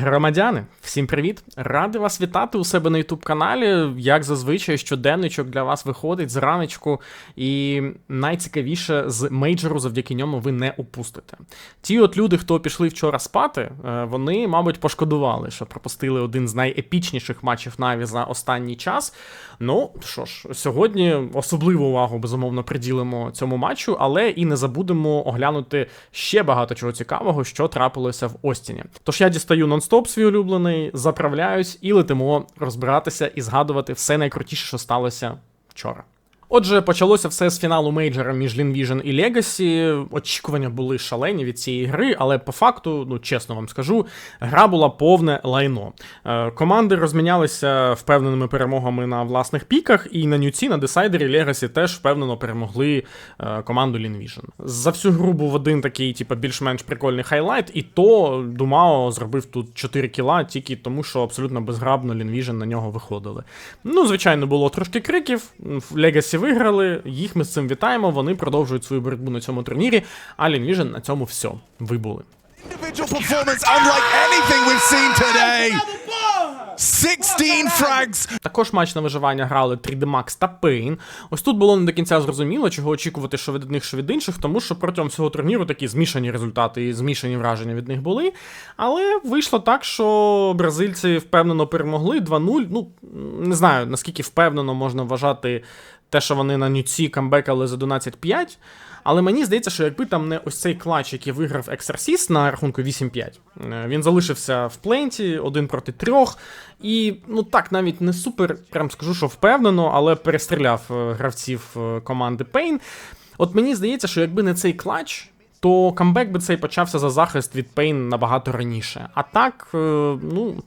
Громадяни, всім привіт! Радий вас вітати у себе на youtube каналі. Як зазвичай, щоденничок для вас виходить з раночку, і найцікавіше з мейджору, завдяки ньому ви не упустите. Ті от люди, хто пішли вчора спати, е, вони, мабуть, пошкодували, що пропустили один з найепічніших матчів Наві за останній час. Ну що ж, сьогодні особливу увагу безумовно приділимо цьому матчу, але і не забудемо оглянути ще багато чого цікавого, що трапилося в Остіні. Тож я дістаю нон-стоп свій улюблений, заправляюсь і летимо розбиратися і згадувати все найкрутіше, що сталося вчора. Отже, почалося все з фіналу мейджора між Лінвіжн і Legacy. Очікування були шалені від цієї гри, але по факту, ну чесно вам скажу, гра була повне лайно. Е, команди розмінялися впевненими перемогами на власних піках, і на нюці на десайдері Legacy теж впевнено перемогли е, команду Лінвіжн. За всю гру був один такий, типу, більш-менш прикольний хайлайт, і то Думао зробив тут 4 кіла тільки тому, що абсолютно безграбно Лінвіжн на нього виходили. Ну, звичайно, було трошки криків. Legacy виграли, їх ми з цим вітаємо. Вони продовжують свою боротьбу на цьому турнірі. А Лінвіжн на цьому все. Вибули. Individual performance unlike anything we've seen today. 16 frags. Також матч на виживання грали 3D Max та Pain. Ось тут було не до кінця зрозуміло, чого очікувати, що від одних, що від інших, тому що протягом всього турніру такі змішані результати і змішані враження від них були. Але вийшло так, що бразильці впевнено перемогли 2-0. Ну, не знаю, наскільки впевнено можна вважати те, що вони на нюці камбекали за 12-5. Але мені здається, що якби там не ось цей клач, який виграв Ексерсіст на рахунку 8-5, е, він залишився в пленті один проти трьох. І ну так, навіть не супер, прям скажу, що впевнено, але перестріляв е, гравців е, команди Пейн. От мені здається, що якби не цей клач. То камбек би цей почався за захист від Пейн набагато раніше. А так, ну,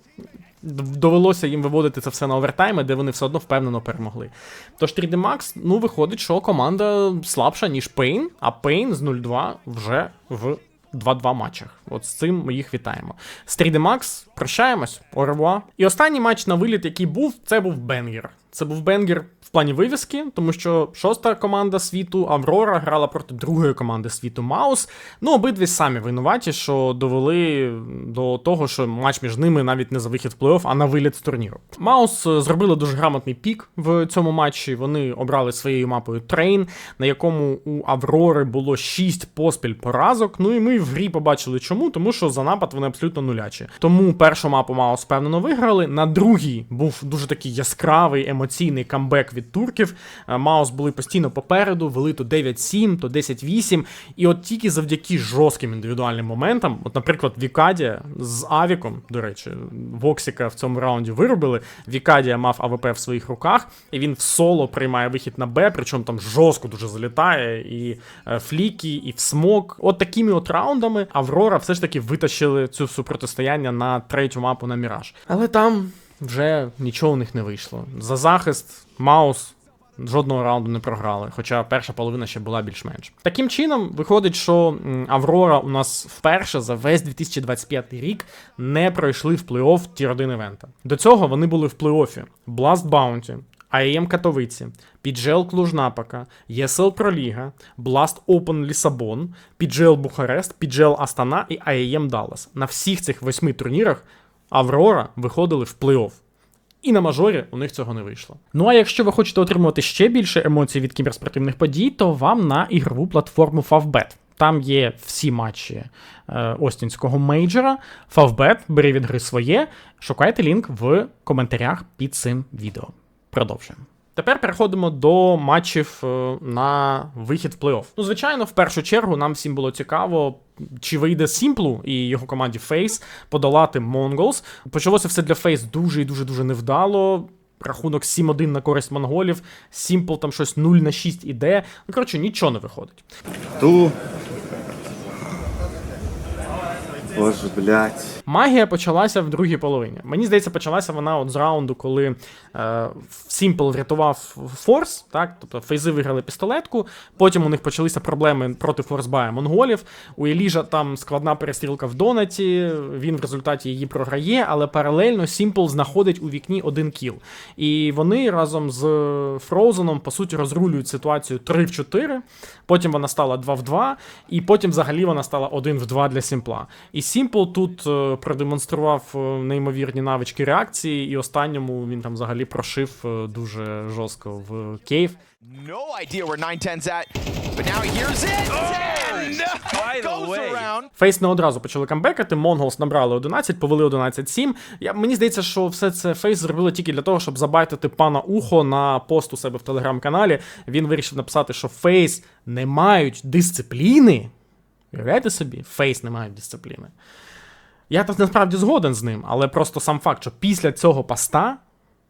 довелося їм виводити це все на овертайми, де вони все одно впевнено перемогли. Тож 3D Max, ну, виходить, що команда слабша, ніж Пейн, а Пейн з 0-2 вже в 2-2 матчах. От з цим ми їх вітаємо. З 3D Max прощаємось, оревуа. І останній матч на виліт, який був, це був Бенгер. Це був Бенгер в плані вивіски, тому що шоста команда світу Аврора грала проти другої команди світу Маус. Ну, обидві самі винуваті, що довели до того, що матч між ними навіть не за вихід в плей-офф, а на виліт з турніру. Маус е, зробили дуже грамотний пік в цьому матчі. Вони обрали своєю мапою Трейн, на якому у Аврори було 6 поспіль поразок. Ну і ми в грі побачили чому, тому що за напад вони абсолютно нулячі. Тому першу мапу Маус впевнено виграли. На другій був дуже такий яскравий емоційний камбек від турків. Е, Маус були постійно попереду, вели то 9-7, то 10-8. І от тільки завдяки жорстким індивідуальним моментам, от, наприклад, Вікадія з Авіком, до речі, Воксіка в цьому раунді виробили. Вікадія мав АВП в своїх руках, і він в соло приймає вихід на Б, причому там жорстко дуже залітає, і е, фліки, і в смок. От такими от раундами Аврора все ж таки витащили цю супротистояння на третю мапу на Міраж. Але там вже нічого у них не вийшло. За захист Маус. Жодного раунду не програли, хоча перша половина ще була більш-менш. Таким чином, виходить, що Аврора у нас вперше за весь 2025 рік не пройшли в плей-офф ті 1 івента. До цього вони були в плей-оффі Blast Bounty, АЕМ Катовиці, PGL Клуж-Напака, ESL Проліга, Blast Open Лісабон, PGL Бухарест, PGL Астана і АЕМ Даллас. На всіх цих восьми турнірах Аврора виходили в плей-офф. І на мажорі у них цього не вийшло. Ну а якщо ви хочете отримувати ще більше емоцій від кіберспортивних подій, то вам на ігрову платформу Favbet. Там є всі матчі е, Остінського мейджора. Favbet, бери від гри своє. Шукайте лінк в коментарях під цим відео. Продовжуємо. Тепер переходимо до матчів е, на вихід в плей-офф. Ну, звичайно, в першу чергу нам всім було цікаво, чи вийде Сімплу і його команді Фейс подолати Монголс. Почалося все для Фейс дуже і дуже дуже невдало. Рахунок 7-1 на користь монголів. Сімпл там щось 0 на 6 іде. Ну, коротше, нічого не виходить. Ту. Боже, блядь. Магія почалася в другій половині. Мені здається, почалася вона от з раунду, коли е, Сімпл врятував Форс, так? Тобто фейзи виграли пістолетку. Потім у них почалися проблеми проти Форсбая монголів. У Еліжа там складна перестрілка в донаті. Він в результаті її програє, але паралельно Сімпл знаходить у вікні один кіл. І вони разом з Фроузеном, по суті, розрулюють ситуацію 3 в 4. Потім вона стала 2 в 2, і потім взагалі вона стала 1 в 2 для Сімпла. І Сімпл тут е, продемонстрував е, неймовірні навички реакції, і останньому він там взагалі прошив е, дуже жорстко в Кейв. No idea where 910's at, but now here's it. and goes around. Фейс не одразу почали камбекати, Монголс набрали 11, повели 11-7. Я, мені здається, що все це Фейс зробили тільки для того, щоб забайтити пана Ухо на пост у себе в телеграм-каналі. Він вирішив написати, що Фейс не мають дисципліни. Уявляєте собі, Фейс не мають дисципліни. Я тут насправді згоден з ним, але просто сам факт, що після цього поста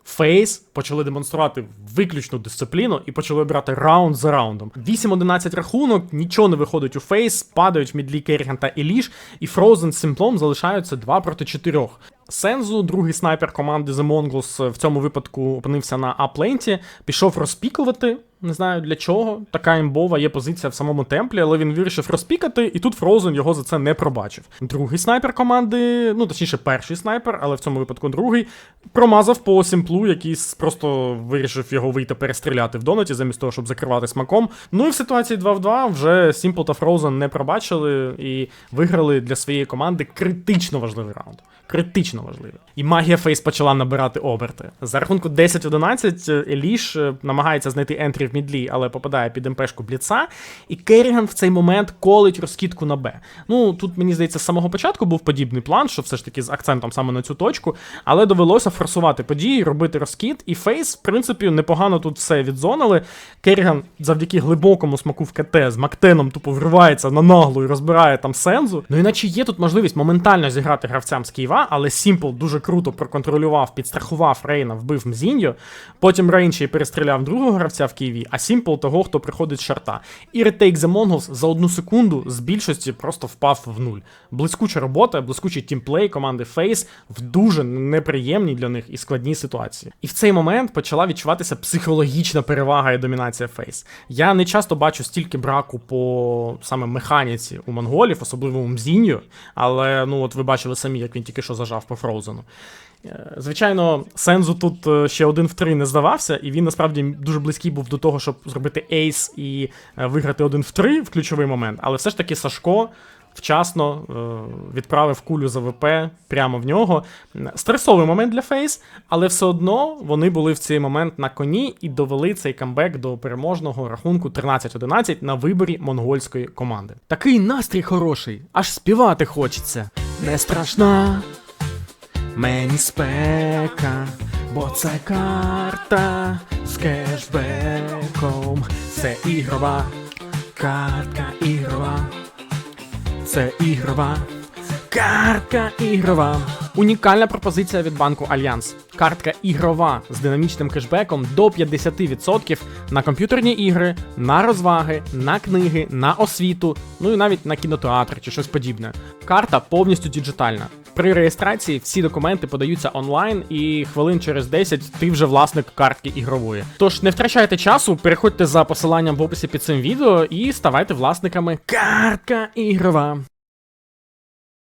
Фейс почали демонструвати виключну дисципліну і почали брати раунд за раундом. 8-11 рахунок, нічого не виходить у Фейс, падають мідлі Керріган та Еліш, і Фроузен з Симплом залишаються 2 проти 4. Сензу, другий снайпер команди The Mongols, в цьому випадку опинився на апленті, пішов розпікувати. Не знаю для чого. Така імбова є позиція в самому темплі, але він вирішив розпікати, і тут Фроузен його за це не пробачив. Другий снайпер команди, ну точніше, перший снайпер, але в цьому випадку другий, промазав по сімплу, який просто вирішив його вийти перестріляти в донаті, замість того, щоб закривати смаком. Ну і в ситуації 2 в 2 вже Сімпл та Фроузен не пробачили і виграли для своєї команди критично важливий раунд. Критично важливий. І магія Фейс почала набирати оберти. За рахунку 10-11 е, Еліш е, намагається знайти ентрі в мідлі, але попадає під МПшку Бліца. І Керріган в цей момент колить розкидку на Б. Ну тут мені здається, з самого початку був подібний план, що все ж таки з акцентом саме на цю точку, але довелося форсувати події, робити розкид. І Фейс, в принципі, непогано тут все відзонили. Керріган завдяки глибокому смаку в КТ з Мактеном тупо вривається на наглу і розбирає там сензу. Ну іначе є тут можливість моментально зіграти гравцям з Києва, але Сімпл дуже круто проконтролював, підстрахував Рейна, вбив Мзіньо. Потім Рейн ще й перестріляв другого гравця в Києві, а Сімпл того, хто приходить з шарта. І ретейк The Mongols за одну секунду з більшості просто впав в нуль. Блискуча робота, блискучий тімплей команди Фейс в дуже неприємній для них і складній ситуації. І в цей момент почала відчуватися психологічна перевага і домінація Фейс. Я не часто бачу стільки браку по саме механіці у монголів, особливо у Мзіньо, але ну от ви бачили самі, як він тільки що зажав по Фроузену. Звичайно, Сензу тут е, ще один в три не здавався, і він насправді дуже близький був до того, щоб зробити ейс і е, виграти один в три в ключовий момент. Але все ж таки Сашко вчасно е, відправив кулю за ВП прямо в нього. Стресовий момент для Фейс, але все одно вони були в цей момент на коні і довели цей камбек до переможного рахунку 13-11 на виборі монгольської команди. Такий настрій хороший, аж співати хочеться. Не страшна. Мені спека, бо це карта з кешбеком. Це ігрова, картка ігрова. Це ігрова. Картка ігрова. Унікальна пропозиція від банку Альянс. Картка ігрова з динамічним кешбеком до 50% на комп'ютерні ігри, на розваги, на книги, на освіту, ну і навіть на кінотеатр чи щось подібне. Карта повністю діджитальна. При реєстрації всі документи подаються онлайн, і хвилин через 10 ти вже власник картки ігрової. Тож не втрачайте часу, переходьте за посиланням в описі під цим відео і ставайте власниками картка ігрова.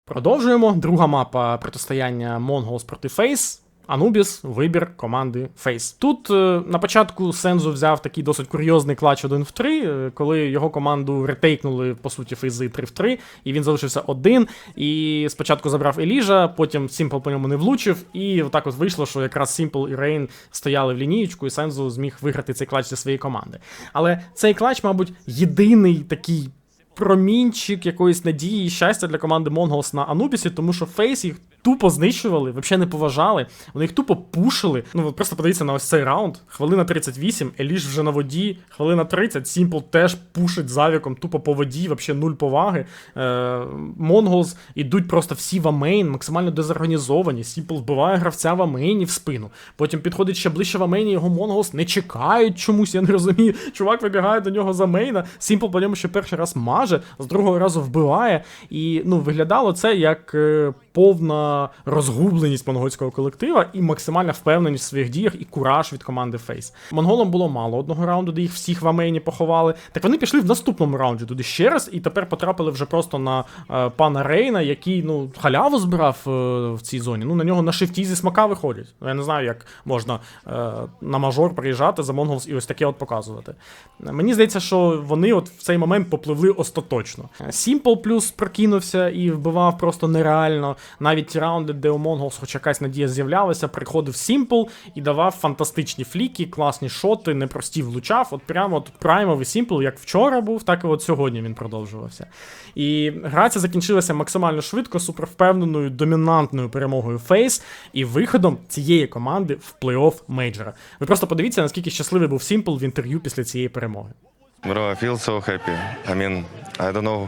Продовжуємо. Друга мапа протистояння Mongols проти Face. Анубіс, вибір команди Face. Тут е, на початку Сензу взяв такий досить курйозний клач 1 в 3, е, коли його команду ретейкнули, по суті, фейзи 3 в 3, і він залишився один. І спочатку забрав Еліжа, потім Сімпл по ньому не влучив, і отак от вийшло, що якраз Сімпл і Рейн стояли в лінієчку, і Сензу зміг виграти цей клач зі своєї команди. Але цей клач, мабуть, єдиний такий промінчик якоїсь надії і щастя для команди Mongols на Анубісі, тому що Фейс їх тупо знищували, взагалі не поважали. Вони їх тупо пушили. Ну от просто подивіться на ось цей раунд. Хвилина 38, Еліш вже на воді, хвилина 30, Сімпл теж пушить завіком, тупо по воді, взагалі нуль поваги. Е, Монголс ідуть просто всі в амейн, максимально дезорганізовані. Сімпл вбиває гравця в амейні в спину. Потім підходить ще ближче в амейні, його Монголс не чекають чомусь, я не розумію. Чувак вибігає до нього за мейна, Сімпл по ньому ще перший раз маже, з другого разу вбиває. І ну, виглядало це як е, повна розгубленість монгольського колектива і максимальна впевненість в своїх діях і кураж від команди Фейс. Монголам було мало одного раунду, де їх всіх в амейні поховали. Так вони пішли в наступному раунді туди ще раз, і тепер потрапили вже просто на е, пана Рейна, який ну халяву збирав е, в цій зоні. Ну на нього на шифті зі смака виходять. Я не знаю, як можна е, на мажор приїжджати за Монголс і ось таке от показувати. Мені здається, що вони от в цей момент попливли остаточно. Сімпл плюс прокинувся і вбивав просто нереально. Навіть раунди, де у Монголс хоч якась надія з'являлася, приходив Сімпл і давав фантастичні фліки, класні шоти, непрості влучав. От прямо от праймовий Сімпл, як вчора був, так і от сьогодні він продовжувався. І гра ця закінчилася максимально швидко, супервпевненою, домінантною перемогою Фейс і виходом цієї команди в плей-офф мейджора. Ви просто подивіться, наскільки щасливий був Сімпл в інтерв'ю після цієї перемоги. Bro, I feel so happy. I mean, I don't know,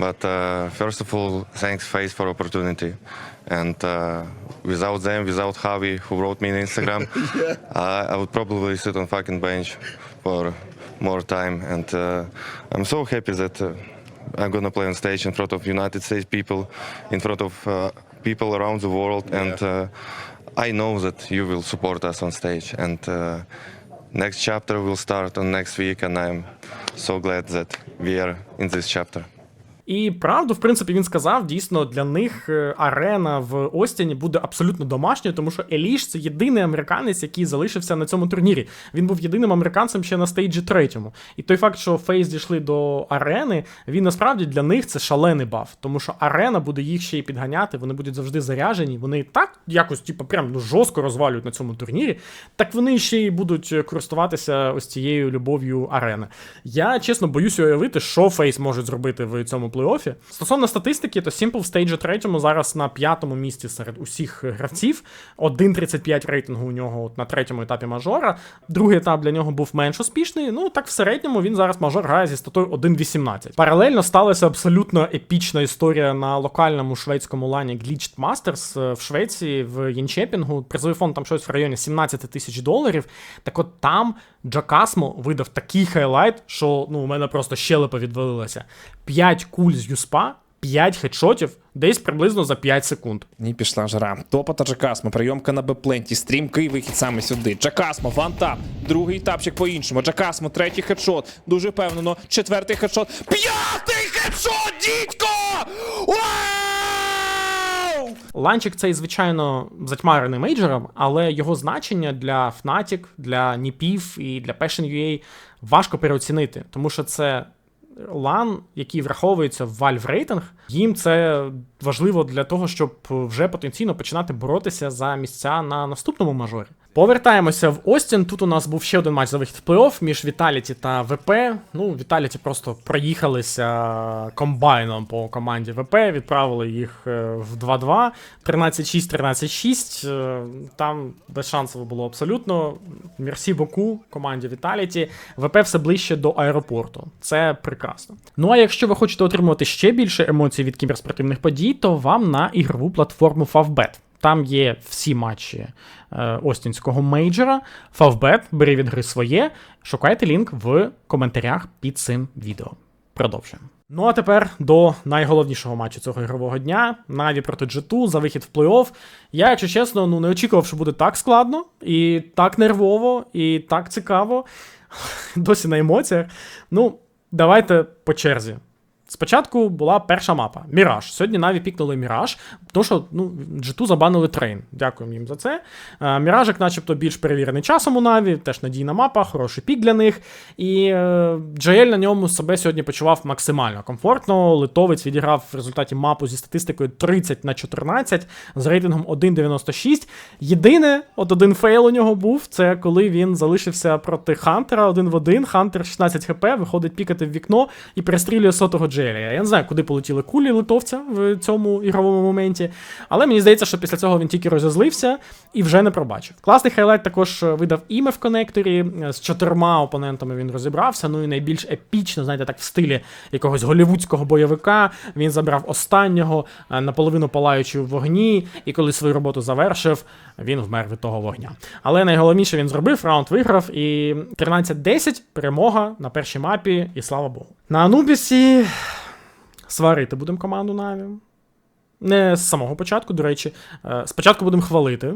but uh, first of all, thanks Face for opportunity. And uh, without them, without Javi, who wrote me on Instagram, I, I would probably sit on fucking bench for more time. And uh, I'm so happy that uh, I'm gonna play on stage in front of United States people, in front of uh, people around the world, and uh, I know that you will support us on stage. And uh, next chapter will start on next week, and I'm so glad that we are in this chapter. І правду, в принципі, він сказав, дійсно, для них е, арена в Остіні буде абсолютно домашньою, тому що Еліш це єдиний американець, який залишився на цьому турнірі. Він був єдиним американцем ще на стейджі третьому. І той факт, що Фейс дійшли до арени, він насправді для них це шалений баф, тому що арена буде їх ще й підганяти, вони будуть завжди заряжені. Вони так якось, типу, прям ну, жорстко розвалюють на цьому турнірі, так вони ще й будуть е, користуватися ось цією любов'ю арени. Я чесно боюся уявити, що Фейс можуть зробити в цьому плей-офі. Стосовно статистики, то Simple в стейджі третьому зараз на п'ятому місці серед усіх гравців. 1.35 рейтингу у нього от на третьому етапі мажора. Другий етап для нього був менш успішний. Ну так в середньому він зараз мажор грає зі статою 1.18. Паралельно сталася абсолютно епічна історія на локальному шведському лані Glitched Masters е, в Швеції в Єнчепінгу. Призовий фонд там щось в районі 17 тисяч доларів. Так от там Джакасмо видав такий хайлайт, що ну у мене просто щелепа відвалилася. 5 куль з юспа, 5 хедшотів, десь приблизно за 5 секунд. І пішла жара. Топа та Джакасмо, прийомка на Бепленті, стрімкий вихід саме сюди. Джакасмо, вантап, другий тапчик по-іншому. Джакасмо, третій хедшот. Дуже впевнено. Четвертий хедшот. П'ятий хедшот, дідько! Вау! Ланчик цей, звичайно, затьмарений мейджором, але його значення для Fnatic, для Ніпів і для Passion.ua важко переоцінити, тому що це лан, який враховується в Valve рейтинг, їм це важливо для того, щоб вже потенційно починати боротися за місця на наступному мажорі. Повертаємося в Остін. Тут у нас був ще один матч за вихід в плей-офф між Віталіті та ВП. Ну, Віталіті просто проїхалися комбайном по команді ВП, відправили їх е, в 2-2, 13-6, 13-6. Е, Там безшансово було абсолютно. Мерсі Боку команді Віталіті. ВП все ближче до аеропорту. Це прекрасно. Ну а якщо ви хочете отримувати ще більше емоцій від кіберспортивних подій, то вам на ігрову платформу Favbet. Там є всі матчі е, Остінського мейджора. Favbet, бери від гри своє. Шукайте лінк в коментарях під цим відео. Продовжуємо. Ну а тепер до найголовнішого матчу цього ігрового дня: Наві проти G2 за вихід в плей-офф. Я, якщо чесно, ну не очікував, що буде так складно, і так нервово, і так цікаво. Досі на емоціях. Ну, давайте по черзі. Спочатку була перша мапа Міраж. Сьогодні Наві пікнули Міраж, тому що ну, G2 забанили трейн. Дякуємо їм за це. Е, Міражик, начебто, більш перевірений часом у Наві, теж надійна мапа, хороший пік для них. І е, Джаель на ньому себе сьогодні почував максимально комфортно. Литовець відіграв в результаті мапу зі статистикою 30 на 14 з рейтингом 1.96. Єдине, от один фейл у нього був, це коли він залишився проти Хантера один в один. Хантер 16 хп, виходить пікати в вікно і перестрілює сотого Джеля. Я не знаю, куди полетіли кулі литовця в цьому ігровому моменті. Але мені здається, що після цього він тільки розозлився і вже не пробачив. Класний хайлайт також видав іме в конекторі. З чотирма опонентами він розібрався. Ну і найбільш епічно, знаєте, так в стилі якогось голівудського бойовика. Він забрав останнього, е, наполовину палаючи в вогні, і коли свою роботу завершив, він вмер від того вогня. Але найголовніше він зробив, раунд виграв, і 13-10 перемога на першій мапі, і слава Богу. На Анубісі сварити будемо команду Наві. Не з самого початку, до речі. Е, Спочатку будемо хвалити.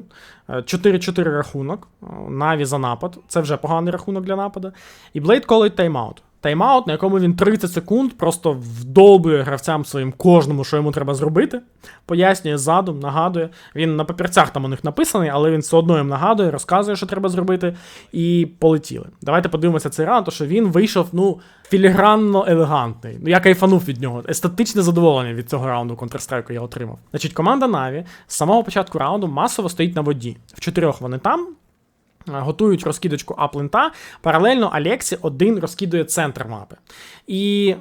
Е, 4-4 рахунок. Е, Наві за напад. Це вже поганий рахунок для нападу. І Блейд колить тайм-аут. Тайм-аут, на якому він 30 секунд просто вдовбує гравцям своїм кожному, що йому треба зробити. Пояснює ззаду, нагадує. Він на папірцях там у них написаний, але він все одно їм нагадує, розказує, що треба зробити, і полетіли. Давайте подивимося цей раунд, тому що він вийшов, ну, філігранно елегантний. Ну, я кайфанув від нього. Естетичне задоволення від цього раунду Counter-Strike я отримав. Значить, команда Na'Vi з самого початку раунду масово стоїть на воді. В чотирьох вони там. Е, Готують розкидочку аплента. Паралельно Алексі один розкидує центр мапи. І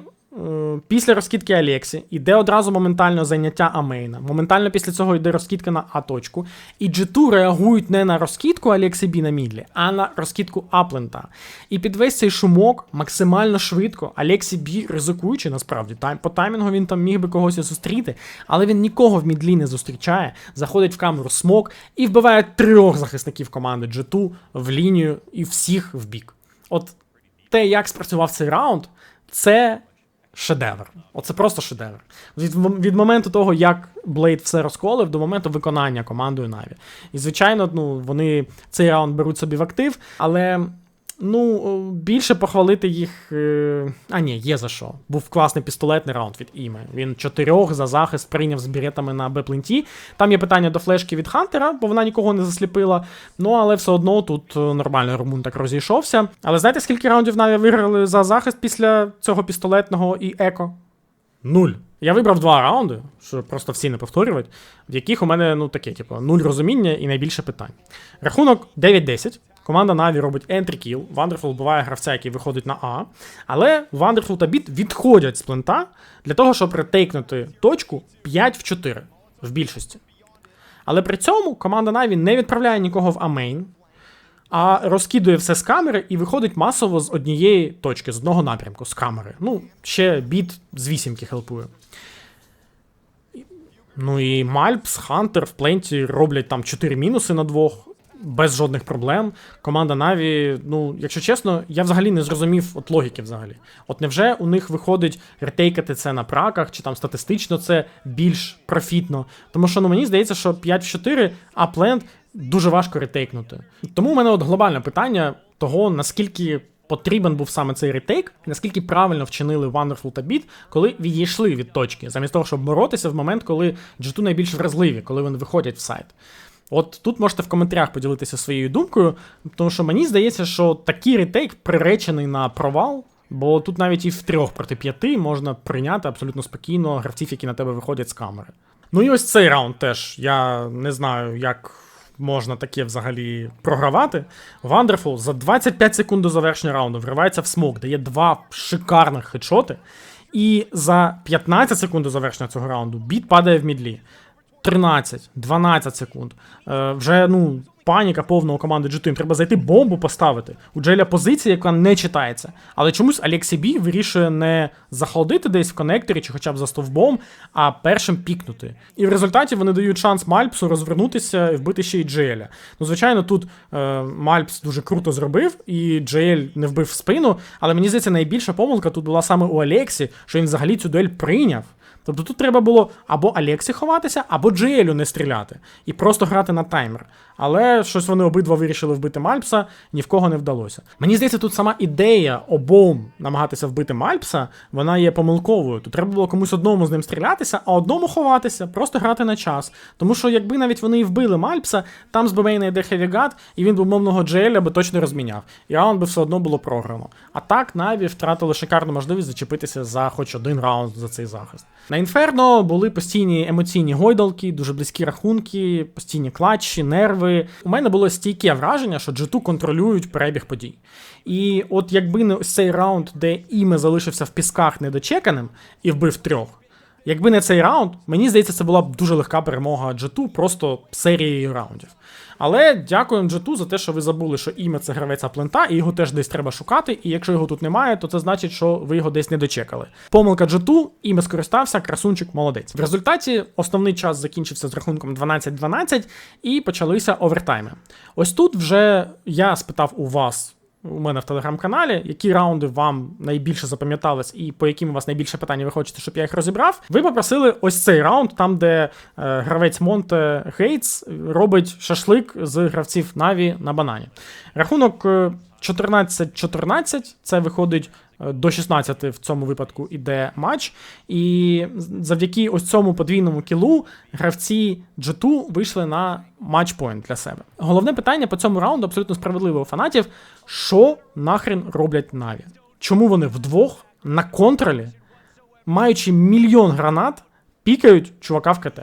після розкидки Алексі йде одразу моментально зайняття Амейна. Моментально після цього йде розкидка на А-точку. І G2 реагують не на розкидку Алексі Бі на мідлі, а на розкидку Аплента. І під весь цей шумок максимально швидко Алексі Бі ризикуючи, насправді, тайм, по таймінгу він там міг би когось зустріти, але він нікого в мідлі не зустрічає, заходить в камеру смок і вбиває трьох захисників команди G2 в лінію і всіх в бік. От те, як спрацював цей раунд, це шедевр. Оце просто шедевр. Від, від моменту того, як Блейд все розколив, до моменту виконання командою Наві. І, звичайно, ну, вони цей раунд беруть собі в актив, але. Ну, більше похвалити їх. е, А, ні, є за що. Був класний пістолетний раунд від Іме. Він чотирьох за захист прийняв з біретами на Б-пленті. Там є питання до флешки від Хантера, бо вона нікого не засліпила. Ну, але все одно тут е, нормально Румун так розійшовся. Але знаєте, скільки раундів Наві виграли за захист після цього пістолетного і еко? Нуль. Я вибрав два раунди, щоб просто всі не повторювати, в яких у мене ну таке, типу, нуль розуміння і найбільше питань. Рахунок 9-10. Команда Наві робить entry kill. Wonderful вбиває гравця, який виходить на А. Але Wonderful та Біт відходять з плента для того, щоб ретейкнути точку 5 в 4 в більшості. Але при цьому команда Наві не відправляє нікого в Амейн, а розкидує все з камери і виходить масово з однієї точки, з одного напрямку, з камери. Ну, ще біт з вісімки хелпує. Ну і Мальпс, Хантер в пленті роблять там 4 мінуси на двох. Без жодних проблем. Команда Наві, ну, якщо чесно, я взагалі не зрозумів от логіки взагалі. От невже у них виходить ретейкати це на праках, чи там статистично це більш профітно? Тому що ну, мені здається, що 5 в 4 апленд дуже важко ретейкнути. Тому у мене от глобальне питання того, наскільки потрібен був саме цей ретейк, наскільки правильно вчинили Wonderful та Beat, коли відійшли від точки, замість того, щоб боротися в момент, коли G2 найбільш вразливі, коли вони виходять в сайт. От тут можете в коментарях поділитися своєю думкою, тому що мені здається, що такий ретейк приречений на провал. Бо тут навіть і в трьох проти п'яти можна прийняти абсолютно спокійно гравців, які на тебе виходять з камери. Ну і ось цей раунд теж. Я не знаю, як можна таке взагалі програвати. Wonderful за 25 секунд до завершення раунду вривається в смок, дає два шикарних хедшоти. І за 15 секунд до завершення цього раунду біт падає в мідлі. 13, 12 секунд. Е, вже ну, паніка повна у команди G2. Їм треба зайти бомбу поставити. У Джеля позиція, яка не читається. Але чомусь Алексі Бі вирішує не захолодити десь в коннекторі чи хоча б за стовбом, а першим пікнути. І в результаті вони дають шанс Мальпсу розвернутися і вбити ще й Джеля. Ну, звичайно, тут е, Мальпс дуже круто зробив, і Джеель не вбив в спину. Але мені здається, найбільша помилка тут була саме у Алексі, що він взагалі цю дуель прийняв. Тобто тут треба було або Алексі ховатися, або Джиелю не стріляти і просто грати на таймер. Але щось вони обидва вирішили вбити Мальпса, ні в кого не вдалося. Мені здається, тут сама ідея обом намагатися вбити Мальпса, вона є помилковою. Тут треба було комусь одному з ним стрілятися, а одному ховатися, просто грати на час. Тому що якби навіть вони і вбили Мальпса, там з Бемейна йде Хевігат, і він би умовного Джееля би точно розміняв. І раунд би все одно було програно. А так Наві втратили шикарну можливість зачепитися за хоч один раунд за цей захист. На Інферно були постійні емоційні гойдалки, дуже близькі рахунки, постійні клатчі, нерви. У мене було стійке враження, що G2 контролюють перебіг подій. І от якби не цей раунд, де Іме залишився в пісках недочеканим і вбив трьох. Якби не цей раунд, мені здається, це була б дуже легка перемога G2 просто серією раундів. Але дякуємо G2 за те, що ви забули, що ім'я це гравець Аплента, і його теж десь треба шукати. І якщо його тут немає, то це значить, що ви його десь не дочекали. Помилка G2, ім'я скористався, красунчик молодець. В результаті основний час закінчився з рахунком 12-12 і почалися овертайми. Ось тут вже я спитав у вас у мене в телеграм-каналі, які раунди вам найбільше запам'ятались і по яким у вас найбільше питань ви хочете, щоб я їх розібрав. Ви попросили ось цей раунд, там, де е, гравець Монте Гейтс робить шашлик з гравців Наві на банані. Рахунок. е, 14-14, це виходить Е, До 16 в цьому випадку іде матч, і завдяки ось цьому подвійному кілу гравці G2 вийшли на матчпоінт для себе. Головне питання по цьому раунду абсолютно справедливо у фанатів: що нахрен роблять Наві? Чому вони вдвох на контролі, маючи мільйон гранат, пікають чувака в КТ?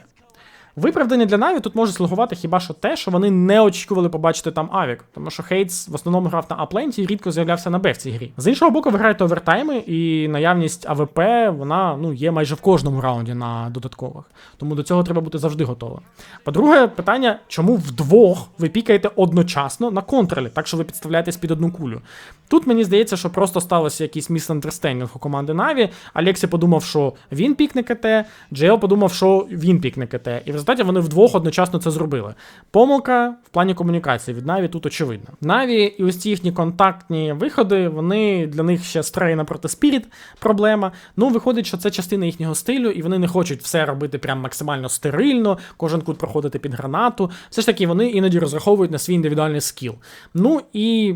Виправдання для Наві тут може слугувати хіба що те, що вони не очікували побачити там Авік, тому що Хейтс в основному грав на Апленті і рідко з'являвся на Б в цій грі. З іншого боку, ви граєте овертайми, і наявність АВП вона ну є майже в кожному раунді на додаткових. Тому до цього треба бути завжди готовим. По-друге, питання, чому вдвох ви пікаєте одночасно на контролі, так що ви підставляєтесь під одну кулю. Тут мені здається, що просто сталося якийсь місандерстендінг у команди Наві. Алексі подумав, що він пікне КТ, Джейл подумав, що він пікне КТ. І результаті вони вдвох одночасно це зробили. Помилка в плані комунікації від Наві тут очевидна. Наві і ось ці їхні контактні виходи, вони для них ще стрейна проти Спіріт проблема. Ну, виходить, що це частина їхнього стилю, і вони не хочуть все робити прям максимально стерильно, кожен кут проходити під гранату. Все ж таки, вони іноді розраховують на свій індивідуальний скіл. Ну і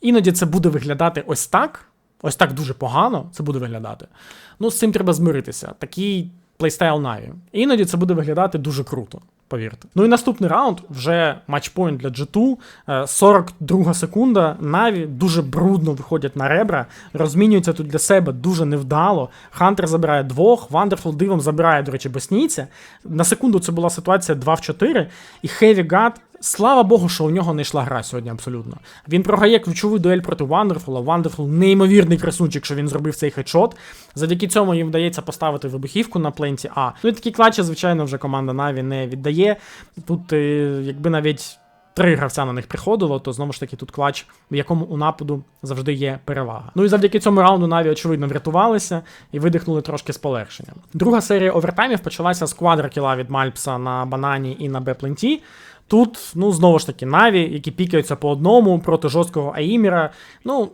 іноді це буде виглядати ось так. Ось так дуже погано це буде виглядати. Ну, з цим треба змиритися. Такий плейстайл Наві. Іноді це буде виглядати дуже круто, повірте. Ну і наступний раунд вже матчпойнт для G2. Е, 42 секунда. Наві дуже брудно виходять на ребра, розмінюються тут для себе дуже невдало. Хантер забирає двох, Вандерфул дивом забирає, до речі, боснійця. На секунду це була ситуація 2 в 4, і Heavy God Слава Богу, що у нього не йшла гра сьогодні абсолютно. Він програє ключову дуель проти Вандерфула. Вандерфул неймовірний красунчик, що він зробив цей хедшот. Завдяки цьому їм вдається поставити вибухівку на пленті А. Ну і такі клатчі, звичайно, вже команда Наві не віддає. Тут, е, якби навіть три гравця на них приходило, то знову ж таки тут клач, в якому у нападу завжди є перевага. Ну і завдяки цьому раунду Наві, очевидно, врятувалися і видихнули трошки з полегшенням. Друга серія овертаймів почалася з квадрокіла від Мальпса на банані і на Б-пленті. Тут, ну, знову ж таки, Наві, які пікаються по одному проти жорсткого Аїміра. Ну.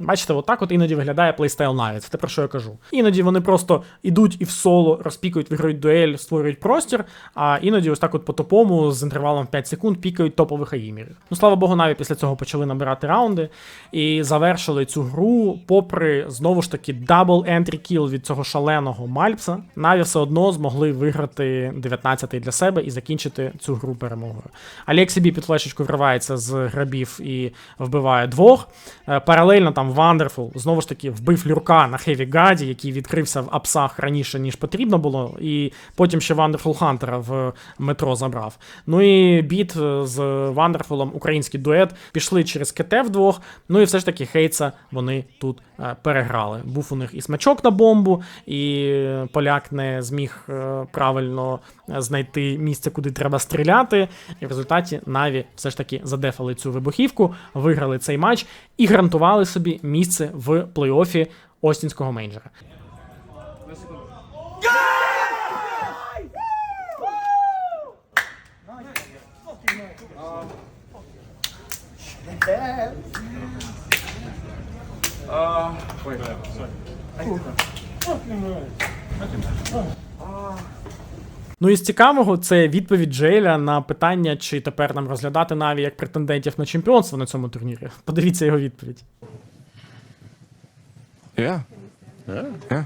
Бачите, отак от іноді виглядає плейстайл Наві, це те, про що я кажу. Іноді вони просто ідуть і в соло розпікують, виграють дуель, створюють простір, а іноді ось так от по топому з інтервалом в 5 секунд пікають топових аїмірів. Ну, слава Богу, Наві після цього почали набирати раунди і завершили цю гру, попри знову ж таки дабл ентрі кіл від цього шаленого Мальпса. Наві все одно змогли виграти 19-й для себе і закінчити цю гру перемогою. Алексі Бі під флешечку вривається з грабів і вбиває двох. Е, Паралельно там Вандерфул знову ж таки вбив люрка на Хеві Гаді, який відкрився в апсах раніше, ніж потрібно було, і потім ще Вандерфул Хантера в метро забрав. Ну і біт е, з Вандерфулом, український дует, пішли через КТ вдвох. Ну і все ж таки Хейтса вони тут е, переграли. Був у них і смачок на бомбу, і поляк не зміг е, правильно знайти місце, куди треба стріляти. І в результаті Наві все ж таки задефали цю вибухівку, виграли цей матч і гарантували собі місце в плей-офі Остінського мейнджера. Ну і з цікавого, це відповідь Джейля на питання, чи тепер нам розглядати Наві як претендентів на чемпіонство на цьому турнірі. Подивіться його відповідь. Yeah. Yeah.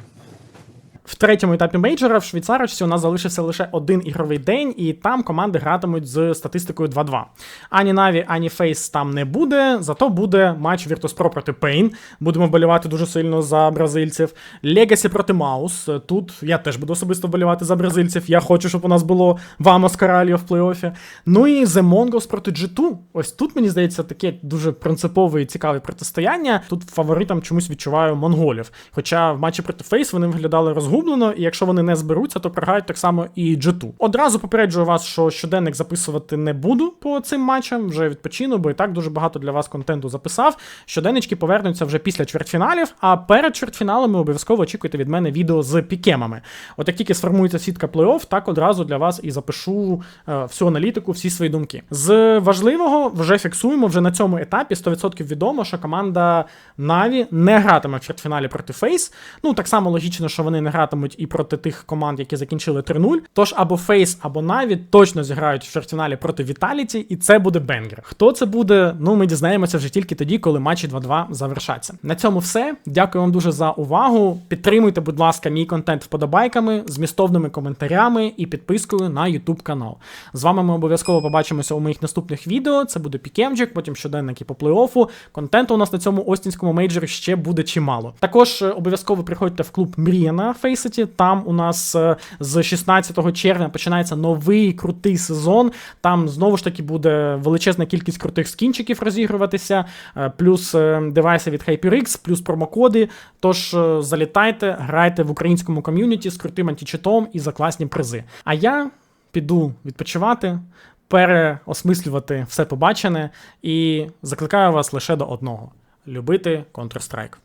В третьому етапі мейджора в швейцарочці у нас залишився лише один ігровий день, і там команди гратимуть з статистикою 2-2. Ані Наві, ані Фейс там не буде, зато буде матч Virtus.pro проти Pain. Будемо вболівати дуже сильно за бразильців. Legacy проти Маус. Тут я теж буду особисто вболівати за бразильців. Я хочу, щоб у нас було Вамос Караліо в плей-офі. Ну і The Mongols проти G2. Ось тут, мені здається, таке дуже принципове і цікаве протистояння. Тут фаворитом чомусь відчуваю монголів. Хоча в матчі проти Фейс вони виглядали розгублено, і якщо вони не зберуться, то програють так само і G2. Одразу попереджую вас, що щоденник записувати не буду по цим матчам, вже відпочину, бо і так дуже багато для вас контенту записав. Щоденнички повернуться вже після чвертьфіналів, а перед чвертьфіналами обов'язково очікуйте від мене відео з пікемами. От як тільки сформується сітка плей-офф, так одразу для вас і запишу е, всю аналітику, всі свої думки. З важливого вже фіксуємо вже на цьому етапі 100% відомо, що команда Наві не гратиме в чвертьфіналі проти Фейс. Ну так само логічно, що вони не гратимуть гратимуть і проти тих команд, які закінчили 3-0. Тож або Фейс, або Наві точно зіграють в чвертьфіналі проти Віталіті, і це буде бенгер. Хто це буде? Ну ми дізнаємося вже тільки тоді, коли матчі 2-2 завершаться. На цьому все. Дякую вам дуже за увагу. Підтримуйте, будь ласка, мій контент вподобайками, змістовними коментарями і підпискою на YouTube канал. З вами ми обов'язково побачимося у моїх наступних відео. Це буде Пікемджик, потім щоденники по плей-оффу. Контенту у нас на цьому остінському мейджорі ще буде чимало. Також е, обов'язково приходьте в клуб Мрія на Фейсеті. Там у нас е, з 16 червня починається новий крутий сезон. Там знову ж таки буде величезна кількість крутих скінчиків розігруватися, е, плюс е, девайси від HyperX, плюс промокоди. Тож залітайте, грайте в українському ком'юніті з крутим античитом і за класні призи. А я піду відпочивати, переосмислювати все побачене і закликаю вас лише до одного: любити Counter-Strike.